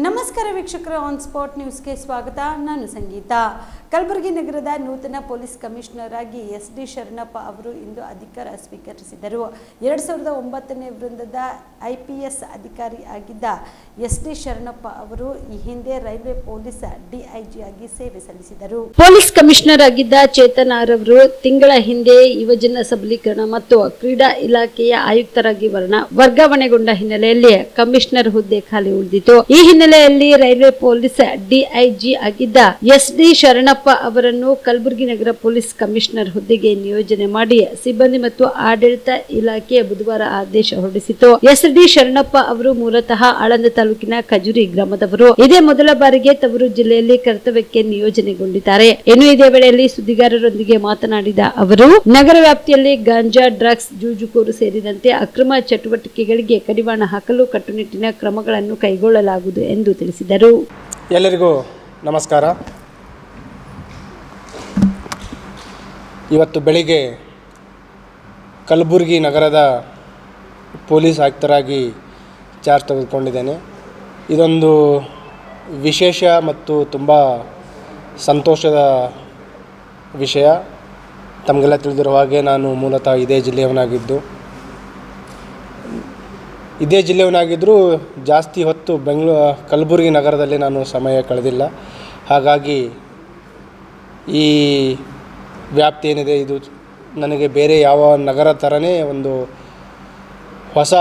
ನಮಸ್ಕಾರ ವೀಕ್ಷಕರ on spot ನ್ಯೂಸ್ಗೆ ಸ್ವಾಗತ. ನಾನು ಸಂಗೀತ. ಕಲಬುರಗಿ ನಗರದ ನೂತನ ಪೊಲೀಸ್ ಕಮಿಷನರ್ ಆಗಿ ಎಸ್ ಡಿ ಶರಣಪ್ಪ ಅವರು ಇಂದು ಅಧಿಕಾರ ಸ್ವೀಕರಿಸಿದರು. ಎರಡು ಸಾವಿರದ ಒಂಬತ್ತನೇ ವೃಂದದ ಐ ಪಿ ಎಸ್ ಅಧಿಕಾರಿ ಆಗಿದ್ದ ಎಸ್ ಡಿ ಶರಣಪ್ಪ ಅವರು ಈ ಹಿಂದೆ ರೈಲ್ವೆ ಪೊಲೀಸ್ ಡಿಐಜಿ ಆಗಿ ಸೇವೆ ಸಲ್ಲಿಸಿದರು. ಪೊಲೀಸ್ ಕಮಿಷನರ್ ಆಗಿದ್ದ ಚೇತನ್ ಅವರು ತಿಂಗಳ ಹಿಂದೆ ಯುವಜನ ಸಬಲೀಕರಣ ಮತ್ತು ಕ್ರೀಡಾ ಇಲಾಖೆಯ ಆಯುಕ್ತರಾಗಿ ವರ್ಣ ವರ್ಗಾವಣೆಗೊಂಡ ಹಿನ್ನೆಲೆಯಲ್ಲಿ ಕಮಿಷನರ್ ಹುದ್ದೆ ಖಾಲಿ ಉಳಿದಿತ್ತು. ಈ ಹಿನ್ನೆಲೆಯಲ್ಲಿ ರೈಲ್ವೆ ಪೊಲೀಸ್ ಡಿಐಜಿ ಆಗಿದ್ದ ಎಸ್ ಡಿ ಶರಣಪ್ಪ ಅವರನ್ನು ಕಲಬುರಗಿ ನಗರ ಪೊಲೀಸ್ ಕಮಿಷನರ್ ಹುದ್ದೆಗೆ ನಿಯೋಜನೆ ಮಾಡಿ ಸಿಬ್ಬಂದಿ ಮತ್ತು ಆಡಳಿತ ಇಲಾಖೆ ಬುಧವಾರ ಆದೇಶ ಹೊರಡಿಸಿತು ಎಸ್ ಡಿ ಶರಣಪ್ಪ ಅವರು ಮೂಲತಃ ಆಳಂದ ತಾಲೂಕಿನ ಖಜುರಿ ಗ್ರಾಮದವರು. ಇದೇ ಮೊದಲ ಬಾರಿಗೆ ತವರು ಜಿಲ್ಲೆಯಲ್ಲಿ ಕರ್ತವ್ಯಕ್ಕೆ ನಿಯೋಜನೆಗೊಂಡಿದ್ದಾರೆ. ಇನ್ನು ಇದೇ ವೇಳೆಯಲ್ಲಿ ಸುದ್ದಿಗಾರರೊಂದಿಗೆ ಮಾತನಾಡಿದ ಅವರು, ನಗರ ವ್ಯಾಪ್ತಿಯಲ್ಲಿ ಗಾಂಜಾ ಡ್ರಗ್ಸ್ ಜೂಜುಕೋರು ಸೇರಿದಂತೆ ಅಕ್ರಮ ಚಟುವಟಿಕೆಗಳಿಗೆ ಕಡಿವಾಣ ಹಾಕಲು ಕಟ್ಟುನಿಟ್ಟಿನ ಕ್ರಮಗಳನ್ನು ಕೈಗೊಳ್ಳಲಾಗುವುದು ಎಂದು ತಿಳಿಸಿದರು. ಎಲ್ಲರಿಗೂ ನಮಸ್ಕಾರ. ಇವತ್ತು ಬೆಳಿಗ್ಗೆ ಕಲಬುರಗಿ ನಗರದ ಪೊಲೀಸ್ ಆಯುಕ್ತರಾಗಿ ಚಾರ್ಜ್ ತೆಗೆದುಕೊಂಡಿದ್ದೇನೆ. ಇದೊಂದು ವಿಶೇಷ ಮತ್ತು ತುಂಬ ಸಂತೋಷದ ವಿಷಯ. ತಮಗೆಲ್ಲ ತಿಳಿದಿರುವ ಹಾಗೆ ನಾನು ಮೂಲತಃ ಇದೇ ಜಿಲ್ಲೆಯವನಾಗಿದ್ದು. ಇದೇ ಜಿಲ್ಲೆಯವನಾಗಿದ್ದರೂ ಜಾಸ್ತಿ ಹೊತ್ತು ಬೆಂಗಳೂ, ಕಲಬುರಗಿ ನಗರದಲ್ಲಿ ನಾನು ಸಮಯ ಕಳೆದಿಲ್ಲ. ಹಾಗಾಗಿ ಈ ವ್ಯಾಪ್ತಿ ಏನಿದೆ, ಇದು ನನಗೆ ಬೇರೆ ಯಾವ ನಗರ ಥರನೇ ಒಂದು ಹೊಸ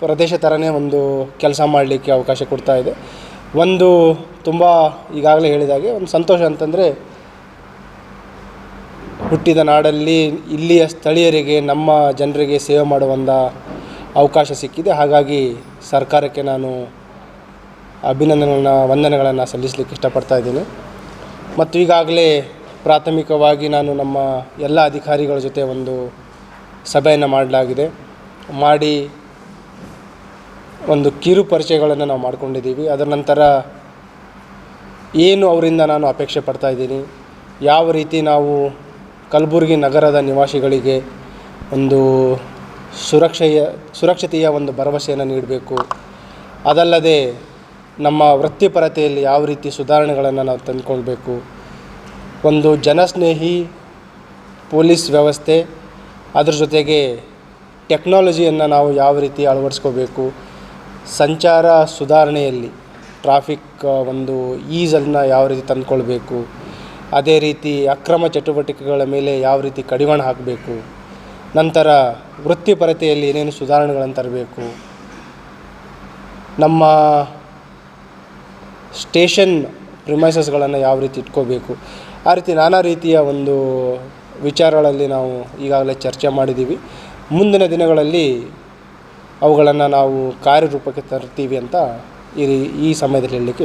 ಪ್ರದೇಶ ಥರನೇ ಒಂದು ಕೆಲಸ ಮಾಡಲಿಕ್ಕೆ ಅವಕಾಶ ಕೊಡ್ತಾ ಇದೆ. ಒಂದು ತುಂಬ ಈಗಾಗಲೇ ಹೇಳಿದಾಗೆ ಒಂದು ಸಂತೋಷ ಅಂತಂದರೆ, ಹುಟ್ಟಿದ ನಾಡಲ್ಲಿ ಇಲ್ಲಿಯ ಸ್ಥಳೀಯರಿಗೆ, ನಮ್ಮ ಜನರಿಗೆ ಸೇವೆ ಮಾಡುವಂಥ ಅವಕಾಶ ಸಿಕ್ಕಿದೆ. ಹಾಗಾಗಿ ಸರ್ಕಾರಕ್ಕೆ ನಾನು ಅಭಿನಂದನೆಗಳನ್ನ, ವಂದನೆಗಳನ್ನು ಸಲ್ಲಿಸಲಿಕ್ಕೆ ಇಷ್ಟಪಡ್ತಾ ಇದ್ದೀನಿ. ಮತ್ತು ಈಗಾಗಲೇ ಪ್ರಾಥಮಿಕವಾಗಿ ನಾನು ನಮ್ಮ ಎಲ್ಲ ಅಧಿಕಾರಿಗಳ ಜೊತೆ ಒಂದು ಸಭೆಯನ್ನು ಮಾಡಲಾಗಿದೆ. ಮಾಡಿ ಒಂದು ಕಿರು ಪರಿಚಯಗಳನ್ನು ನಾವು ಮಾಡಿಕೊಂಡಿದ್ದೀವಿ. ಅದರ ನಂತರ ಏನು ಅವರಿಂದ ನಾನು ಅಪೇಕ್ಷೆ ಪಡ್ತಾ ಇದ್ದೀನಿ. ಯಾವ ರೀತಿ ನಾವು ಕಲಬುರಗಿ ನಗರದ ನಿವಾಸಿಗಳಿಗೆ ಒಂದು ಸುರಕ್ಷೆಯ, ಸುರಕ್ಷತೆಯ ಒಂದು ಭರವಸೆಯನ್ನು ನೀಡಬೇಕು. ಅದಲ್ಲದೆ ನಮ್ಮ ವೃತ್ತಿಪರತೆಯಲ್ಲಿ ಯಾವ ರೀತಿ ಸುಧಾರಣೆಗಳನ್ನು ನಾವು ತಂದುಕೊಳ್ಬೇಕು. ಒಂದು ಜನಸ್ನೇಹಿ ಪೊಲೀಸ್ ವ್ಯವಸ್ಥೆ, ಅದರ ಜೊತೆಗೆ ಟೆಕ್ನಾಲಜಿಯನ್ನು ನಾವು ಯಾವ ರೀತಿ ಅಳವಡಿಸ್ಕೋಬೇಕು. ಸಂಚಾರ ಸುಧಾರಣೆಯಲ್ಲಿ ಟ್ರಾಫಿಕ್ ಒಂದು ಈಸನ್ನು ಯಾವ ರೀತಿ ತಂದುಕೊಳ್ಬೇಕು. ಅದೇ ರೀತಿ ಅಕ್ರಮ ಚಟುವಟಿಕೆಗಳ ಮೇಲೆ ಯಾವ ರೀತಿ ಕಡಿವಾಣ ಹಾಕಬೇಕು. ನಂತರ ವೃತ್ತಿಪರತೆಯಲ್ಲಿ ಏನೇನು ಸುಧಾರಣೆಗಳನ್ನು ತರಬೇಕು? ನಮ್ಮ ಸ್ಟೇಷನ್ ಪ್ರಿಮೈಸಸ್ಗಳನ್ನು ಯಾವ ರೀತಿ ಇಟ್ಕೋಬೇಕು? ಆ ರೀತಿ ನಾನಾ ರೀತಿಯ ಒಂದು ವಿಚಾರಗಳಲ್ಲಿ ನಾವು ಈಗಾಗಲೇ ಚರ್ಚೆ ಮಾಡಿದ್ದೀವಿ. ಮುಂದಿನ ದಿನಗಳಲ್ಲಿ ಅವುಗಳನ್ನು ನಾವು ಕಾರ್ಯರೂಪಕ್ಕೆ ತರ್ತೀವಿ ಅಂತ ಈ ಈ ಸಮಯದಲ್ಲಿ ಹೇಳಲಿಕ್ಕೆ